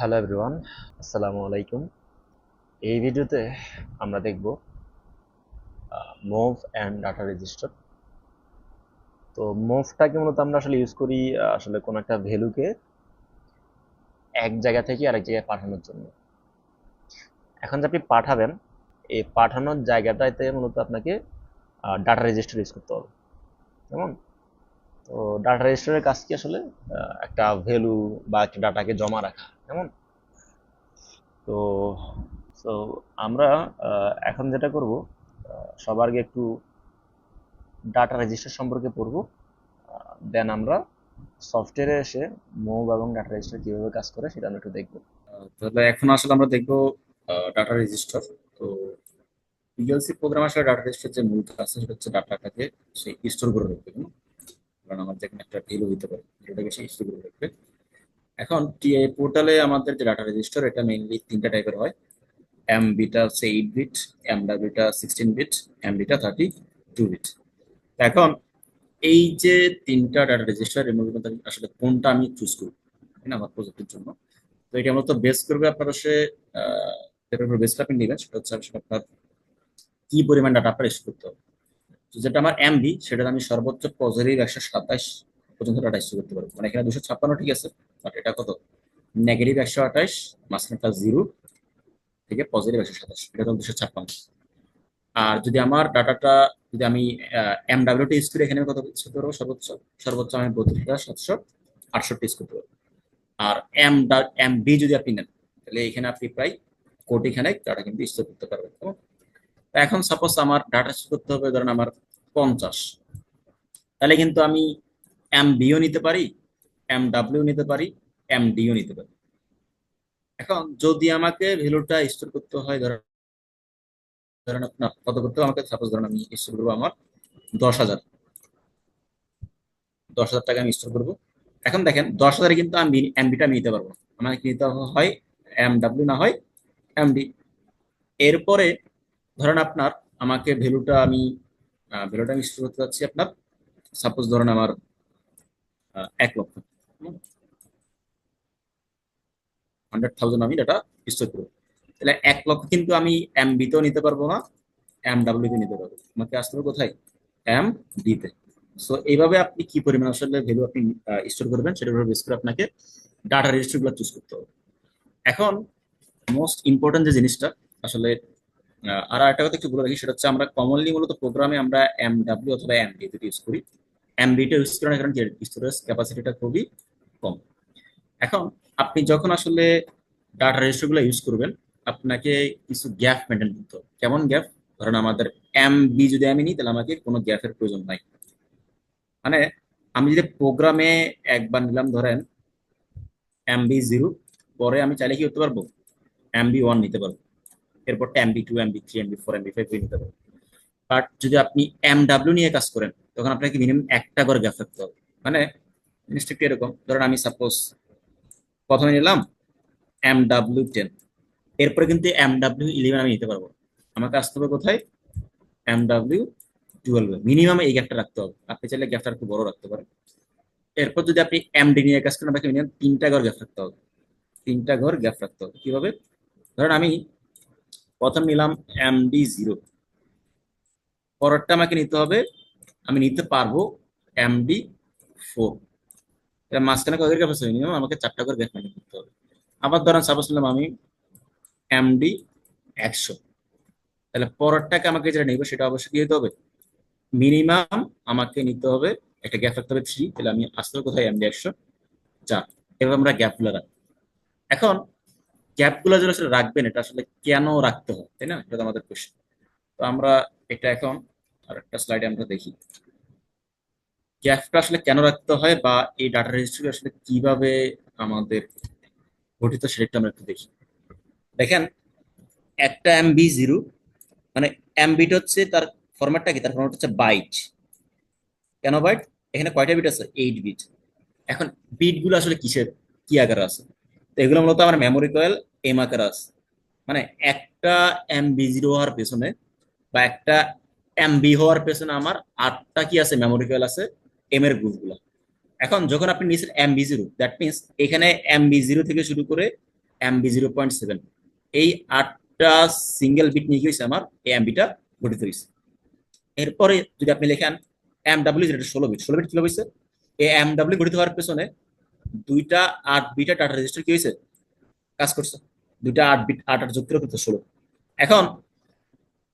Hello everyone আসসালামু আলাইকুম এই ভিডিওতে আমরা দেখব মুভ অ্যান্ড ডাটা রেজিস্টার। তো মুভটাকে মূলত আমরা আসলে ইউজ করি আসলে কোনো একটা ভ্যালুকে এক জায়গা থেকে আরেক জায়গায় পাঠানোর জন্য। এখন যে আপনি পাঠাবেন, এই পাঠানোর জায়গাটাতে মূলত আপনাকে ডাটা রেজিস্টার ইউজ করতে হবে। কেমন? তো ডাটা রেজিস্টারের কাজ কি আসলে? একটা ভ্যালু বা একটা ডাটাকে জমা রাখা, কেমন? তো সো আমরা এখন যেটা করব সবার আগে একটু ডাটা রেজিস্টার সম্পর্কে পড়ব দেন আমরা সফটওয়্যারে এসে মুভ এবং ডাটা রেজিস্টার কীভাবে কাজ করে সেটা আমরা একটু দেখব। তাহলে এখন আসলে আমরা দেখব ডাটা রেজিস্টার তো পিএলসি প্রোগ্রাম আসলে ডাটা রেজিস্টার যে মূল কাজ সেটা হচ্ছে ডাটাটাকে সে স্টোর করে রাখবে? কারণ আমার যেখানে একটা ভ্যালু হতে পারে সেটাকে সে স্টোর করে রাখবে। এখন টিআই পোর্টালে আমাদের যে ডাটা রেজিস্টার এটা মেইনলি তিনটা টাইপের হয়। এম বিটা হচ্ছে এইট বিট এম ডাব্লিউটা সিক্সটিন বিট এম বিটা থার্টি টু বিট এখন এই যে তিনটা ডাটা রেজিস্টার এর মধ্যে আসলে কোনটা আমি চুজ করব না আমার প্রজেক্টের জন্য। তো এটা মূলত বেস করবে আপনার সে বেস আপনি নেবেন, সেটা হচ্ছে আপনার কি পরিমাণ ডাটা আপনার স্টোর করতে হবে। তো যেটা আমার এমবি সেটা আমি সর্বোচ্চ পজিটিভ একশো সাতাশ পর্যন্ত ডাটা স্টোর করতে পারব। মানে এখানে দুশো ছাপ্পান্ন ঠিক আছে বাট এটা কত? নেগেটিভ একশো আঠাশ মাঝখানটা জিরো থেকে পজিটিভ একশো সাতাশ, এটা হলো দুশো ছাপ্পান্ন। আর যদি আমার ডাটাটা যদি আমি এম ডাব্লিউটি ইউজ এখানে কত ইউজ করতে পারব? সর্বোচ্চ সর্বোচ্চ আমি বত্রিশ হাজার সাতশো আটষট্টি ইউজ করতে পারব। আর এম এম বি যদি আপনি নেন, তাহলে এখানে আপনি প্রায় কোটি খানেক ডাটা কিন্তু স্টোর করতে পারবেন? তা এখন সাপোজ আমার ডাটা স্টোর করতে হবে, ধরেন আমার পঞ্চাশ। তাহলে কিন্তু আমি এম বিও নিতে পারি এম ডাব্লিউ নিতে পারি এম ডিও নিতে পারি। এখন যদি আমাকে ভ্যালুটা স্টোর করতে হয়, ধরেন ধরেন আপনার কত করতে আমাকে সাপোজ ধরেন আমি স্টোর করব আমার দশ হাজার। দশ হাজার টাকা আমি স্টোর করব। এখন দেখেন, দশ হাজারে কিন্তু আমি এমবিটা নিতে পারব। আমাকে নিতে হয়? এম ডাব্লিউ না হয় এমডি এরপরে ধরেন আপনার, আমাকে ভ্যালুটা আমি ভ্যালুটা আমি স্টোর করতে যাচ্ছি আপনার সাপোজ ধরেন আমার এক লক্ষ। হান্ড্রেড থাউজেন্ড আমি ডাটা স্টোর করব। তাহলে এক লক্ষ কিন্তু আমি এম বিতেও নিতে পারব না এম ডাব্লিউ নিতে পারব। আমাকে আসতে হবে কোথায়? এম ডিতে সো এইভাবে আপনি কি পরিমাণ আসলে ভ্যালু আপনি স্টোর করবেন সেটার উপর বেস করে আপনাকে ডাটা রেজিস্ট্রিগুলো চুজ করতে হবে। এখন মোস্ট ইম্পর্টেন্ট যে জিনিসটা, আসলে আর একটা কথা একটু বলে রাখি, সেটা হচ্ছে আমরা কমনলি মূলত প্রোগ্রামে আমরা এম ডাব্লিউ অথবা এম ডি দুটো ইউজ করি। এম বিটা ইউজ করি না কারণ স্টোরেজ ক্যাপাসিটিটা খুবই কম। এখন আপনি যখন আসলে ডাটা রেজিস্টারগুলো ইউজ করবেন, আপনাকে কিছু গ্যাপ মেনটেন করতে হবে। কেমন গ্যাপ ধরেন আমাদের এম বি যদি আমি নিই, তাহলে আমাকে কোনো গ্যাপের প্রয়োজন নাই। মানে আমি যদি প্রোগ্রামে একবার নিলাম, ধরেন এম বি জিরো পরে আমি চাইলে কি করতে পারব? এম বি ওয়ান নিতে পারব। এরপর MB two MB three MB four MB five নিতে পারব বাট যদি আপনি এম ডাব্লিউ নিয়ে কাজ করেন, তখন আপনাকে মিনিমাম একটা করে গ্যাপ রাখতে হবে। মানে জিনিসটা একটু এরকম, ধরেন আমি সাপোজ প্রথমে নিলাম এম ডাব্লিউ টেন এরপরে কিন্তু এম ডাব্লিউ ইলেভেন আমি নিতে পারব আমাকে আসতে হবে কোথায়? এম ডাব্লিউ টুয়েলভে মিনিমাম এই গ্যাপটা রাখতে হবে। আপনি চাইলে গ্যাপটা একটু বড় রাখতে পারেন। এরপর যদি আপনি এমডি নিয়ে কাজ করেন, আপনাকে মিনিমাম তিনটা ঘর গ্যাপ রাখতে হবে। তিনটা ঘর গ্যাপ রাখতে হবে। কীভাবে? ধরেন আমি প্রথম নিলাম এমডি জিরো পরেরটা আমাকে নিতে হবে, আমি নিতে পারব এমডি ফোর এটা মাঝখানে কয়েক আছে মিনিমাম আমাকে চারটা করে গ্যাপ মেনটেন করতে হবে। আবার ধরেন সাপোজ নিলাম আমি এমডি একশো। তাহলে পরেরটাকে আমাকে যেটা নিব, সেটা অবশ্যই কি হতে হবে? মিনিমাম আমাকে নিতে হবে, একটা গ্যাপ রাখতে হবে থ্রি তাহলে আমি আসতে হবে কোথায়? এমডি একশো। চার এভাবে আমরা গ্যাপগুলো রাখব এখন গ্যাপগুলো যেন আসলে রাখবেন, এটা আসলে কেন রাখতে হয়, তাই না? এটা আমাদের কোশ্চেন তো আমরা এটা এখন আর একটা স্লাইডে আমরা দেখি। গ্যাপটা আসলে কেন রাখতে হয় বা এই ডাটা রেজিস্ট্রি আসলে কীভাবে আমাদের গঠিত সেটা আমরা একটু দেখি। দেখেন, একটা এমবি জিরো মানে এমবিটা হচ্ছে তার ফরম্যাটটা কি? তার ফরম্যাট হচ্ছে বাইট কেন বাইট এখানে কয়টা বিট আছে? এইট বিট এখন বিটগুলো আসলে কিসের, কি আকারে আছে? তো এগুলো মূলত আমার মেমোরি কয়েল এম আকারে মানে একটা এমবি জিরো হওয়ার পেছনে বা একটা এমবি হওয়ার পেছনে আমার আটটা কি আছে? মেমোরি কয়েল আছে এম এর গ্রুপগুলো এখন যখন আপনি নিয়েছেন এমবি জিরো দ্যাট মিনস এখানে এমবি জিরো থেকে শুরু করে এমবি জিরো পয়েন্ট সেভেন এই আটটা সিঙ্গেল বিট নিয়ে হয়েছে আমার? এই এমবিটা গঠিত হয়েছে। এরপরে যদি আপনি লেখেন এম ডাব্লিউ যেটা ষোলো বিট ষোলো বিট কি হয়েছে? এই এম ডাব্লিউ গঠিত হওয়ার পেছনে দুইটা আট বিটা ডাটা রেজিস্টার কি হয়েছে? কাজ করছে। দুইটা আট বিট আট আট যুক্ত করতে ষোলো। এখন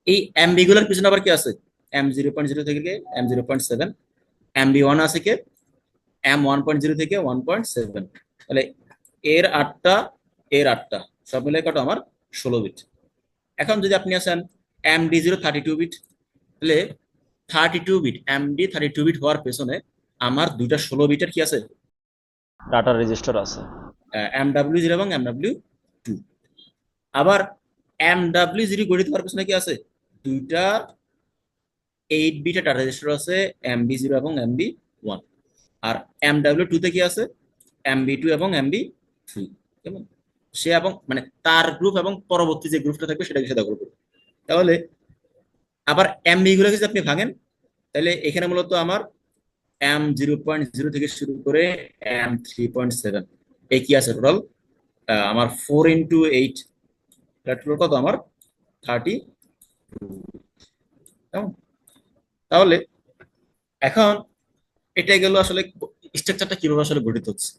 এই এমবি গুলোর পিছনে আবার কি আছে? এম জিরো পয়েন্ট জিরো থেকে M zero point seven M B one আছে কে? এম ওয়ান পয়েন্ট জিরো থেকে ওয়ান পয়েন্ট সেভেন তাহলে এর আটটা এর আটটা সব মিলে কত আমার? ষোলো বিট এখন যদি আপনি আসেন M D zero thirty two bit তাহলে thirty two bit M D thirty two bit হওয়ার পেছনে আমার দুইটা ষোলো বিটের কি আছে? ডাটা রেজিস্টার আছে। এম ডাব্লিউ জিরো এবং এম ডাব্লিউ টু আবার এম ডাব্লিউ জিরো গঠিত হওয়ার পেছনে কি আছে? দুইটা এইট বিটা ডাটা রেজিস্টার আছে এম বি জিরো এবং এম বি ওয়ান আর এম ডাব্লিউ টু তে কি আছে? এম বি টু এবং এম বি থ্রি কেমন? সে এবং মানে তার গ্রুপ এবং পরবর্তী যে গ্রুপটা থাকবে, সেটাকে সে দখল করবে। তাহলে আবার এম বি গুলোকে যদি আপনি ভাঙেন, তাহলে এখানে মূলত আমার এম জিরো পয়েন্ট জিরো থেকে শুরু করে এম থ্রি পয়েন্ট সেভেন এই কি আছে টোটাল আমার ফোর ইন্টু এইট টোটাল কত আমার? থার্টি তাহলে এখন এটা গেল আসলে স্ট্রাকচারটা কীভাবে আসলে গঠিত হচ্ছে?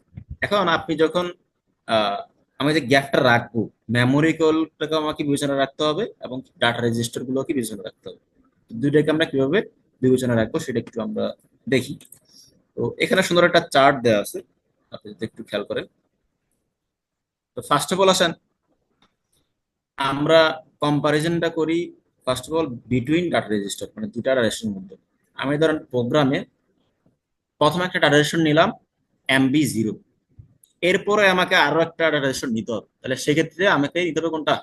এখন আপনি যখন আমি যে গ্যাপটা রাখব মেমোরি কলটাকে আমাকে বিবেচনা রাখতে হবে এবং ডাটা রেজিস্টার গুলোকে বিবেচনা রাখতে হবে। দুইটাকে আমরা কীভাবে বিবেচনা রাখব সেটা একটু আমরা দেখি। তো এখানে সুন্দর একটা চার্ট দেওয়া আছে। আপনি যদি একটু খেয়াল করেন। তো ফার্স্ট অফ অল আসেন। আমরা কম্পারিজনটা করি first of all between data register মানে দুটা ডাটা রেজিস্টারের মধ্যে। আমি ধরেন প্রোগ্রামে প্রথম একটা ডাটা রেজিস্টার নিলাম এমবি জিরো এরপরে আমাকে আরও একটা ডাটা রেজিস্টার নিতে হবে। তাহলে সেক্ষেত্রে আমাকে নিতে হবে কোনটা?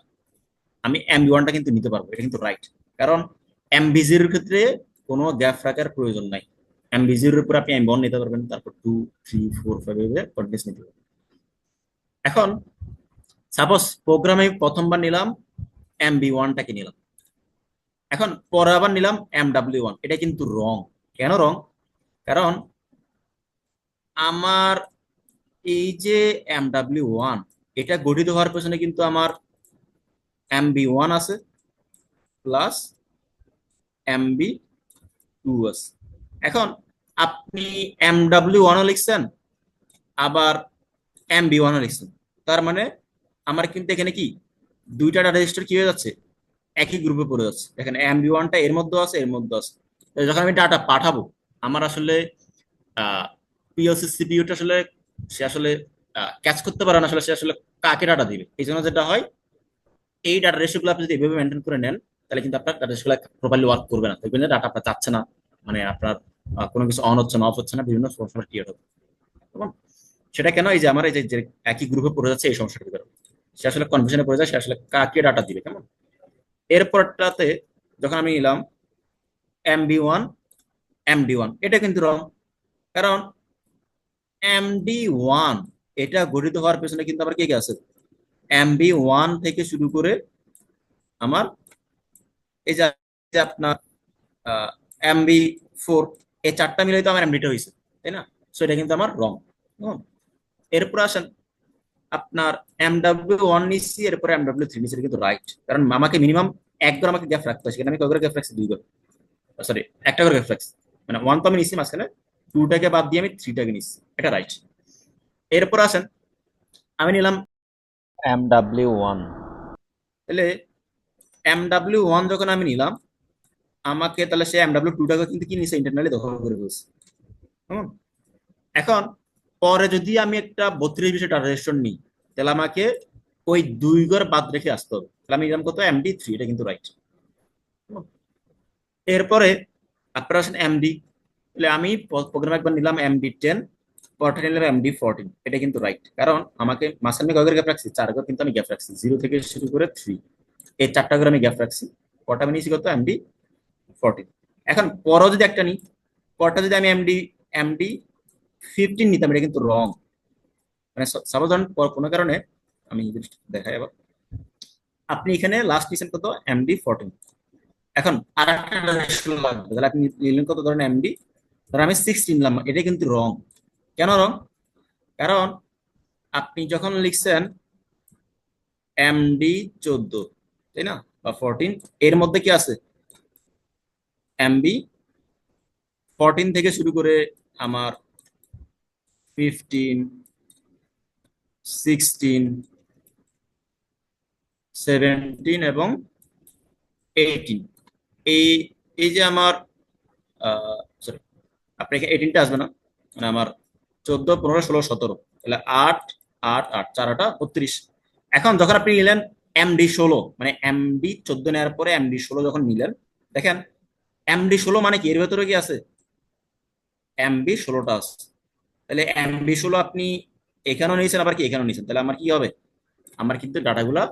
আমি এমবি ওয়ানটা কিন্তু নিতে পারব, এটা কিন্তু রাইট কারণ এমবি জিরোর ক্ষেত্রে কোনো গ্যাপ রাখার প্রয়োজন নাই। এমবি জিরোর উপর আপনি এমবি ওয়ান নিতে পারবেন, তারপর two three four five continuous নিতে পারবেন। এখন সাপোজ প্রোগ্রামে প্রথমবার নিলাম এমবি ওয়ানটাকে নিলাম। এখন পরে আবার নিলাম এম ডাব্লিউ ওয়ান এটা কিন্তু রং কেন রং কারণ আমার এই যে এম ডাব্লিউ ওয়ান এটা গঠিত হওয়ার পেছনে কিন্তু আমার এম বি ওয়ান আছে প্লাস এম বি টু আছে। এখন আপনি এম ডাব্লিউ ওয়ানও লিখছেন, আবার এম বি ওয়ানও লিখছেন। তার মানে আমার কিন্তু এখানে কি? দুইটা ডাটা রেজিস্টার কি হয়ে যাচ্ছে? একই গ্রুপে পড়ে যাচ্ছে। এখানে এম বি ওয়ানটা এর মধ্যে আছে, এর মধ্যে আছে। যখন আমি ডাটা পাঠাবো, আমার আসলে পিএলসি সিপিইউটা আসলে, সে আসলে ক্যাচ করতে পারে না, আসলে সে আসলে কাকে ডাটা দিবে? এই জন্য যেটা হয়, এই ডাটা রেশিওগুলো আপনি যদি এভাবে মেনটেন করে নেন, তাহলে কিন্তু আপনার ডাটা রেশিওগুলো প্রপারলি ওয়ার্ক করবে না। দেখবেন ডাটা আপনার যাচ্ছে না। মানে আপনার কোনো কিছু অন হচ্ছে না অফ হচ্ছে না, বিভিন্ন সমস্যা ক্রিয়েট হবে সেটা কেন? এই যে আমার এই যে একই গ্রুপে পড়ে যাচ্ছে, এই সমস্যাটা সে আসলে কনফিউশনে পড়ে যায়, সে আসলে কাকে ডাটা দিবে, কেমন? এরপরটাতে যখন আমি নিলাম MB one M D one এটা কিন্তু রং কারণ এমডি ওয়ান এটা গঠিত হওয়ার পেছনে কিন্তু আবার কে কে আছে? এম বি ওয়ান থেকে শুরু করে আমার, এই যে যে এম বি ফোর এই চারটা মিলে তো আমার এমডিটা হয়েছে তাই না? সো এটা কিন্তু আমার রং এরপর আসেন আপনার এম ডাব্লিউ ওয়ান নিচ্ছি এরপরে এম ডাব্লিউ থ্রি নিচ্ছি কিন্তু রাইট কারণ আমাকে মিনিমাম এক একবার আমাকে গ্যাপ রাখতে হয় সেখানে আমি কয়েকবার গ্যাপ রাখছি দুই ঘর সরি একটা করে গ্যাপ রাখছি। মানে ওয়ান তো আমি নিচ্ছি মাঝখানে টুটাকে বাদ দিয়ে আমি থ্রিটাকে নিচ্ছি এটা রাইট এরপর আসেন আমি নিলাম এম ডাব্লিউ ওয়ান তাহলে এম ডাব্লিউ ওয়ান যখন আমি নিলাম আমাকে তাহলে সে এম ডাব্লিউ টুটাকে কিন্তু কি নিছে ইন্টারনালি দখল করে ফেলছে। এখন পরে যদি আমি একটা বত্রিশ ডাটা রেজিস্টার নিই, তাহলে আমাকে ওই দুই ঘর বাদ রেখে আসতে হবে। তাহলে আমি নিলাম কত এমডি থ্রি এটা কিন্তু রাইট এরপরে আপনারা আসেন এমডি তাহলে আমি প্রোগ্রাম একবার নিলাম এমডি টেন পরটা নিলাম এমডি ফোরটিন এটা কিন্তু রাইট কারণ আমাকে মাঝখানে কয় গ্যাপ রাখছি? চার ঘর কিন্তু আমি গ্যাপ রাখছি। জিরো থেকে শুরু করে থ্রি এই চারটা করে আমি গ্যাপ রাখছি। পরটা আমি নিয়েছি কত? এমডি ফোরটিন এখন পরও যদি একটা নিই, পরটা যদি আমি এমডি এমডি ফিফটিন নিতাম এটা কিন্তু রং মানে সাপোজ ধরেন কোনো কারণে আমি দেখাই আবার। আপনি এখানে লাস্ট নিয়েছেন কত? এমডি ফোরটিন এখন আর একটা আপনি নিলেন কত ধরেন এমডি ধরেন আমি সিক্সটিন নিলাম, এটা কিন্তু রং কেন রং কারণ আপনি যখন লিখছেন এমডি চোদ্দ, তাই না? বা ফোরটিন এর মধ্যে কি আছে? এমবি ফোরটিন থেকে শুরু করে আমার ফিফটিন সিক্সটিন সেভেন্টিন এবং এইটিন এই এই যে আমার সরি আপনি এখানে এইটিনটা আসবে না? মানে আমার চোদ্দ, পনেরো, ষোলো, সতেরো। তাহলে আট আট আট, চার আটা বত্রিশ। এখন যখন আপনি নিলেন এমডি ষোলো মানে এমডি চোদ্দ নেওয়ার পরে এমডি ষোলো যখন নিলেন, দেখেন এমডি ষোলো মানে কি? এর ভেতরে কি আছে? এমবি ষোলোটা আছে। তাহলে এমবি ষোলো আপনি এখানেও নিয়েছেন, আবার কি এখানেও নিয়েছেন? তাহলে আমার কি হবে? আমার কিন্তু ডাটাগুলা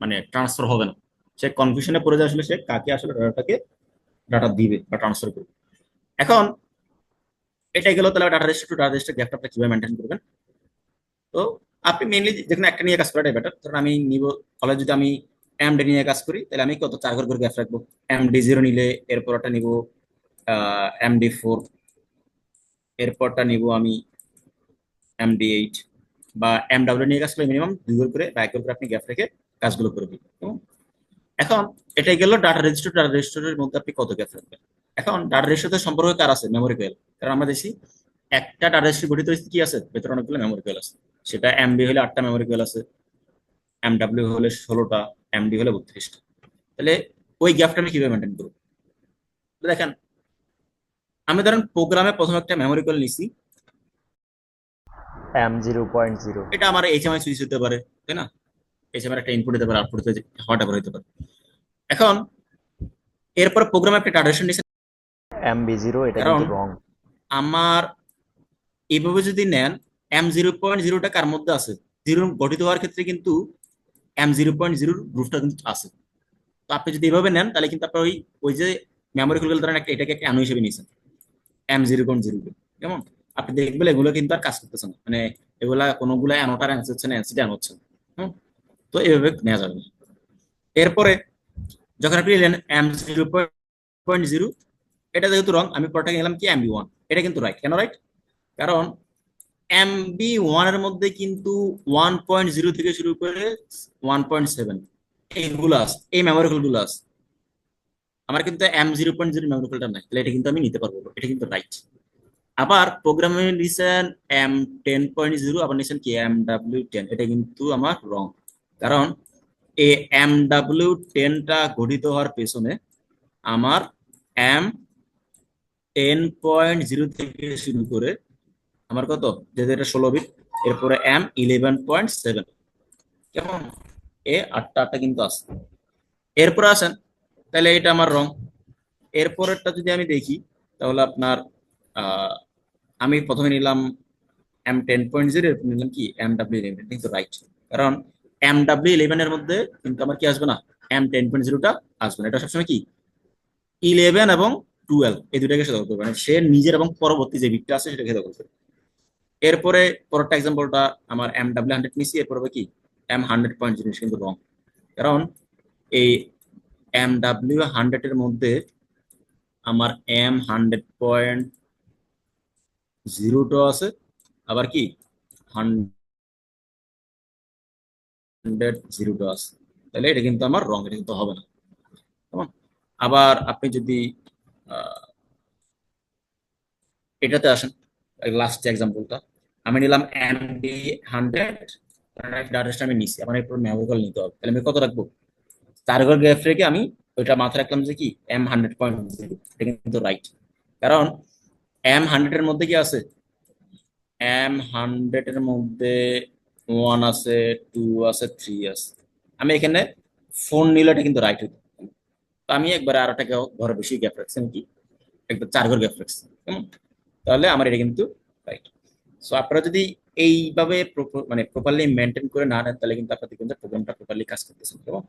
মানে ট্রান্সফার হবে না। সে কনফিউশনে পড়ে যায় আসলে সে কাকে আসলে ডাটাটাকে ডাটা দিবে বা ট্রান্সফার করবে। এখন এটাই গেল তাহলে data register two data register গ্যাপটা কীভাবে মেনটেন করবেন? তো আপনি মেনলি যেখানে একটা নিয়ে কাজ করাটাই বেটার ধরুন আমি নিব ফলে যদি আমি এমডি নিয়ে কাজ করি, তাহলে আমি কত চার ঘর করে গ্যাপ রাখব? এমডি জিরো নিলে এরপর একটা নিব এমডি ফোর এরপরটা নিব আমি এমডি এইট বা এম ডাব্লিউ নিয়ে কাজ মিনিমাম দুই ঘর করে বা করে আপনি গ্যাপ রেখে কাজগুলো করবেন কেমন? এখন এটাই গেল ডাটা রেজিস্টার ডাটা রেজিস্টারের মধ্যে আপনি কত গ্যাপ রাখবেন? এখন ডাটা রেজিস্টারের সম্পর্কে কার আছে? মেমোরি কোয়েল কারণ আমরা দেখছি একটা ডাটা রেজিস্টার গঠিত হয়েছে কি আছে? ভেতরে অনেকগুলো মেমোরি কোয়েল আছে। সেটা এমবি হলে আটটা মেমোরি কোয়েল আছে এম ডাব্লিউ হলে ষোলোটা এমডি হলে বত্রিশটা। তাহলে ওই গ্যাপটা আমি কীভাবে মেনটেন করব? দেখেন আমি ধরেন প্রোগ্রামে প্রথম একটা মেমোরি কোয়েল নিছি। এম জিরো পয়েন্ট জিরো এটা আমার এইচএমআই সুইচ হতে পারে তাই না? এইচএমআই একটা ইনপুট হতে পারে আউটপুট হতে হওয়াটা হতে পারে। এখন এরপর প্রোগ্রামে একটা ডাটা নিছে। এম বি জিরো এটা কিন্তু রং আমার এইভাবে যদি নেন এম জিরো পয়েন্ট জিরোটা কার মধ্যে আছে? জিরো গঠিত হওয়ার ক্ষেত্রে কিন্তু এম জিরো পয়েন্ট জিরোর গ্রুপটা কিন্তু আছে। তো আপনি যদি এইভাবে নেন তাহলে কিন্তু আপনার ওই ওই যে মেমোরি খুলগুলো ধরেন একটা এটাকে একটা আনু হিসেবে নিয়েছেন। এম জিরো পয়েন্ট জিরো কেমন? আপনি দেখবেন এগুলো কিন্তু আর কাজ করতেছে না। মানে এগুলা কোনোগুলা অ্যানোটার অ্যান্সার হচ্ছে না অ্যান্সিটা হচ্ছে না? তো এইভাবে নেওয়া যাবে। এরপরে যখন আপনি নিলেন এম জিরো পয়েন্ট জিরো এটা যেহেতু রং আমি পরটাকে নিলাম কি এমবি ওয়ান এটা কিন্তু রাইট কেন রাইট কারণ এম বি ওয়ানের মধ্যে কিন্তু ওয়ান পয়েন্ট জিরো থেকে শুরু করে ওয়ান পয়েন্ট সেভেন এইগুলো আছে, এই মেমোরি গুলো আছে। আমার কিন্তু M zero point zero memory কোলটা নাই, তাহলে এটা কিন্তু আমি নিতে পারব, এটা কিন্তু রাইট আবার প্রোগ্রামে নিছেন এম টেন পয়েন্ট জিরো আবার নিছেন কি? এম ডাব্লিউ টেন এটা কিন্তু আমার রং কারণ এই এম ডাব্লিউ টেনটা গঠিত হওয়ার পেছনে আমার এম টেন পয়েন্ট জিরো থেকে শুরু করে আমার কত? যেহেতু এটা ষোলো বিট এরপরে এম ইলেভেন পয়েন্ট সেভেন কেমন? এ আটটা আটটা কিন্তু আছে। এরপরে আসেন তাহলে এটা আমার রং। এরপরেরটা যদি আমি দেখি, তাহলে আপনার আমি প্রথমে নিলাম এম টেন পয়েন্ট জিরো এরপর নিলাম কি এম ডাব্লিউ ইলেভেন কিন্তু রাইট কারণ এম ডাব্লিউ ইলেভেন এর মধ্যে কিন্তু আমার কি আসবে না? এম টেন পয়েন্ট জিরোটা আসবে না। এটা সবসময় কি? ইলেভেন এবং টুয়েলভ এই দুটাকে সে দখল করবে। মানে সে নিজের এবং পরবর্তী যে বিটটা আছে, সেটাকে দখল করবে। এরপরে পরেরটা এক্সাম্পলটা আমার এম ডাব্লিউ হান্ড্রেড নিছি, এরপর কি? এম হান্ড্রেড পয়েন্ট জিনিস কিন্তু রং কারণ এই এম ডাব্লিউ হান্ড্রেড এর মধ্যে আমার এম হান্ড্রেড পয়েন্ট জিরোটা আছে। আবার কি? হান্ড্রেড জিরোটা আছে। তাহলে এটা কিন্তু আমার রং এটা কিন্তু হবে না। কেমন আবার আপনি যদি এটাতে আসেন লাস্ট এক্সাম্পলটা আমি নিলাম এম ডি হান্ড্রেড ডাটাটা আমি নিছি। আমার এরপর মেমোরি নিতে হবে। তাহলে আমি কত রাখব? চার ঘর গ্যাপ রেখে আমি ওইটা মাথায় রাখলাম যে কি এম হান্ড্রেড পয়েন্ট এটা কিন্তু রাইট কারণ এম হান্ড্রেড এর মধ্যে কি আছে? এম হান্ড্রেড এর মধ্যে ওয়ান আছে টু আছে থ্রি আছে। আমি এখানে ফোন নিলে এটা কিন্তু রাইট হইতো। তো আমি একবার আর একটা ঘরে বেশি গ্যাপ রাখছি কি? একবার চার ঘর গ্যাপ রাখছি, কেমন? তাহলে আমার এটা কিন্তু রাইট সো আপনারা যদি এইভাবে মানে প্রপারলি মেনটেন করে না নেন, তাহলে কিন্তু আপনার দেখবেন যে প্রোগ্রামটা প্রপারলি কাজ করতেছে কেমন?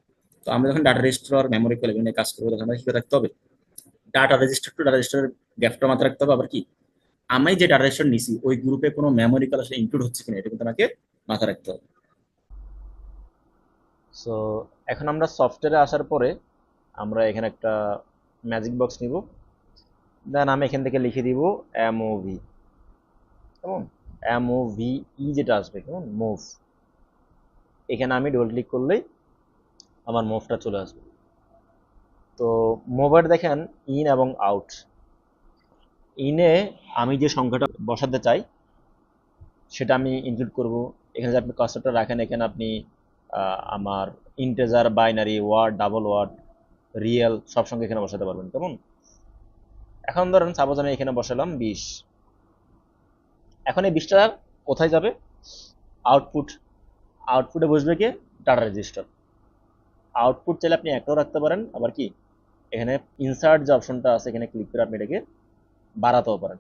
তো আমরা যখন ডাটা রেজিস্টার মেমোরি নিয়ে কাজ করব, তখন আমরা কি রাখতে হবে? ডাটা রেজিস্টার টু ডাটা রেজিস্টারের গ্যাপটা মাথায় রাখতে হবে। আবার কি? আমি যে ডাটা রেজিস্টার নিছি, ওই গ্রুপে কোনো মেমোরি কল আসলে ইনক্লুড হচ্ছে কিনা, এটা কিন্তু আমাকে মাথায় রাখতে হবে। সো এখন আমরা সফটওয়্যারে আসার পরে আমরা এখানে একটা ম্যাজিক বক্স নিব। দেন আমি এখান থেকে লিখে দিব এমওভি কেমন? এমওভি ই যেটা আসবে, কেমন? মুভ এখানে আমি ডবল ক্লিক করলেই আমার মুভটা চলে আসবে। তো মুভের দেখেন ইন এবং আউট ইনে আমি যে সংখ্যাটা বসাতে চাই, সেটা আমি ইনক্লুড করব। এখানে যে আপনি কাস্টটা রাখেন, এখানে আপনি আমার integer binary word double word real সব সঙ্গে এখানে বসাতে পারবেন। কেমন? এখন ধরেন সাপোজ আমি এখানে বসালাম বিশ। এখন এই বিশটা কোথায় যাবে? আউটপুট আউটপুটে বসবে কি? ডাটা রেজিস্টার আউটপুট চাইলে আপনি একটাও রাখতে পারেন। আবার কি, এখানে ইনসার্ট যে অপশনটা আছে, এখানে ক্লিক করে আপনি এটাকে বাড়াতেও পারেন।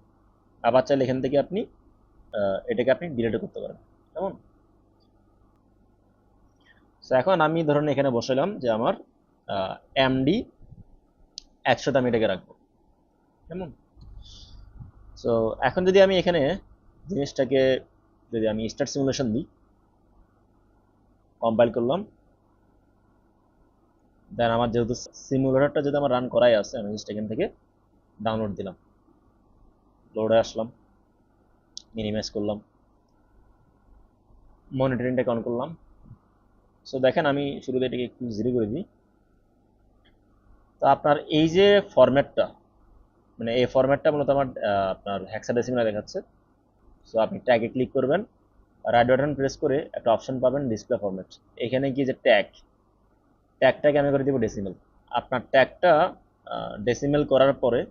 আবার চাইলে এখান থেকে আপনি এটাকে আপনি ডিলিটও করতে পারেন। কেমন? তো এখন আমি ধরুন এখানে বসালাম যে আমার এমডি একশোতে আমি এটাকে রাখব। কেমন? সো এখন যদি আমি এখানে জিনিসটাকে যদি আমি স্টার্ট সিমুলেশন দিই কম্পাইল করলাম দেন আমার যেহেতু সিমুলেটরটা যদি আমার রান করাই আছে, আমি এখান থেকে ডাউনলোড দিলাম। লোডে আসলাম মিনিমাইজ করলাম মনিটরিংটাকে অন করলাম। সো দেখেন আমি শুরুতে এটাকে একটু জিরো করে দিই। তো আপনার এই যে ফরম্যাটটা মানে এই ফরম্যাটটা মূলত আমার আপনার হ্যাক্সাডেসিমালে দেখাচ্ছে। সো আপনি ট্যাগে ক্লিক করবেন রাইট বাটন প্রেস করে একটা অপশন পাবেন ডিসপ্লে ফরম্যাট এখানে গিয়ে যে ট্যাগ ট্যাগটাকে আমি করে দিব? ডেসিমেল আপনার ট্যাগটা ডেসিমেল করার পরে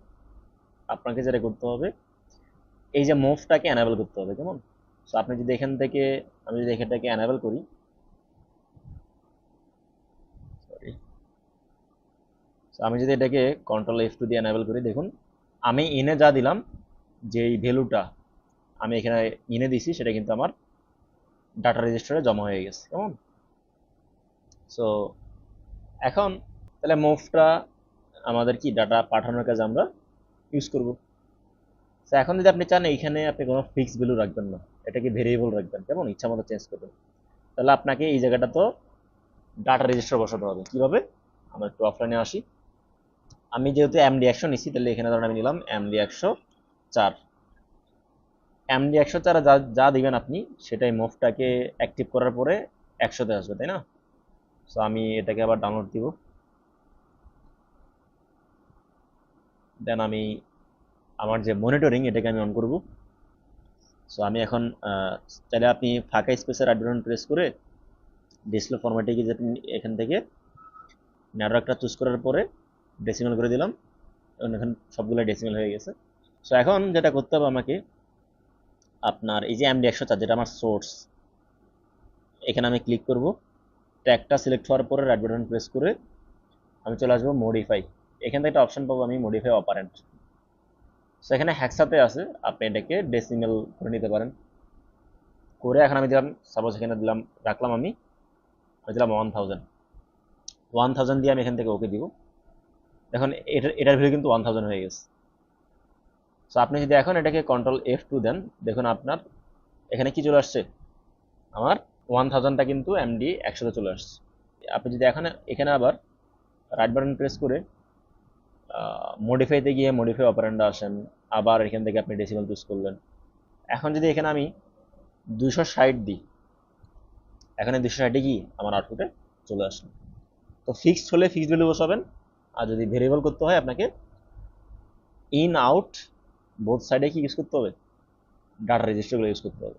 আপনাকে যেটা করতে হবে, এই যে মুভটাকে অ্যানাবেল করতে হবে, কেমন? সো আপনি যদি এখান থেকে, আমি যদি এখানটাকে অ্যানাবেল করি সরি সো আমি যদি এটাকে কন্ট্রোল এফ টু দিয়ে অ্যানাবেল করি, দেখুন, আমি ইনে যা দিলাম যে এই ভ্যালুটা আমি এখানে ইনে দিছি, সেটা কিন্তু আমার ডাটা রেজিস্টারে জমা হয়ে গেছে, কেমন? সো এখন তাহলে মুভটা আমাদের কি ডাটা পাঠানোর কাজে আমরা ইউজ করব? তো এখন যদি আপনি চান এইখানে আপনি কোনো ফিক্স ভ্যালু রাখবেন না, এটাকে ভেরিয়েবল রাখবেন, কেমন? ইচ্ছা মতো চেঞ্জ করবেন। তাহলে আপনাকে এই জায়গাটা তো ডাটা রেজিস্টার বসাতে হবে। কীভাবে? আমরা একটু অফলাইনে আসি। আমি যেহেতু এমডি একশো নিচ্ছি তাহলে এখানে ধরুন আমি নিলাম এমডি একশো চার। এমডি একশো চার যা যা দিবেন আপনি, সেটাই মুভটাকে অ্যাক্টিভ করার পরে একশোতে আসবে, তাই না? সো আমি এটাকে আবার ডাউনলোড দিব। দেন আমি আমার যে মনিটরিং এটাকে আমি অন করব। সো আমি এখন চাইলে আপনি ফাঁকা স্পেসের রাইট বাটন প্রেস করে ডিসপ্লে ফরম্যাটে গিয়ে আপনি এখান থেকে নেটওয়ার্কটা চুজ করার পরে ডেসিমেল করে দিলাম। এবং এখন সবগুলো ডেসিমেল হয়ে গেছে। সো এখন যেটা করতে হবে আমাকে, আপনার এই যে এমডি একশো চার যেটা আমার সোর্স এখানে আমি ক্লিক করব। ট্যাগটা সিলেক্ট হওয়ার পরে রাইট বাটন প্রেস করে আমি চলে আসব মডিফাই এখান থেকে একটা অপশন পাবো আমি মডিফাই অপারেন্ট সো এখানে হ্যাক্সাতে আছে, আপনি এটাকে ডেসিমেল করে নিতে পারেন। করে এখন আমি দিলাম সাপোজ এখানে দিলাম, রাখলাম আমি আমি দিলাম ওয়ান থাউজেন্ড ওয়ান থাউজেন্ড দিয়ে আমি এখান থেকে ওকে দিব। দেখুন, এটার এটার ভ্যালু কিন্তু ওয়ান থাউজেন্ড হয়ে গেছে। সো আপনি যদি এখন এটাকে কন্ট্রোল এফ টু দেন, দেখুন আপনার, এখানে কি চলে আসছে? আমার ওয়ান থাউজেন্ডটা কিন্তু এমডি একসাথে চলে আসছে। আপনি যদি এখানে এখানে আবার রাইট বাটন প্রেস করে মডিফাইতে গিয়ে মডিফাই অপারেন্ডা আসেন, আবার এখান থেকে আপনি ডেসিমাল চুজ করলেন। এখন যদি এখানে আমি দুশো ষাট দিই, এখানে দুশো ষাটে কি আমার আউটপুটে চলে আসলো। তো ফিক্সড হলে ফিক্সড ভ্যালু বসাবেন, আর যদি ভেরিয়েবল করতে হয় আপনাকে ইন আউট বোথ সাইডে কি ইউজ করতে হবে? ডাটা রেজিস্টারগুলো ইউজ করতে হবে।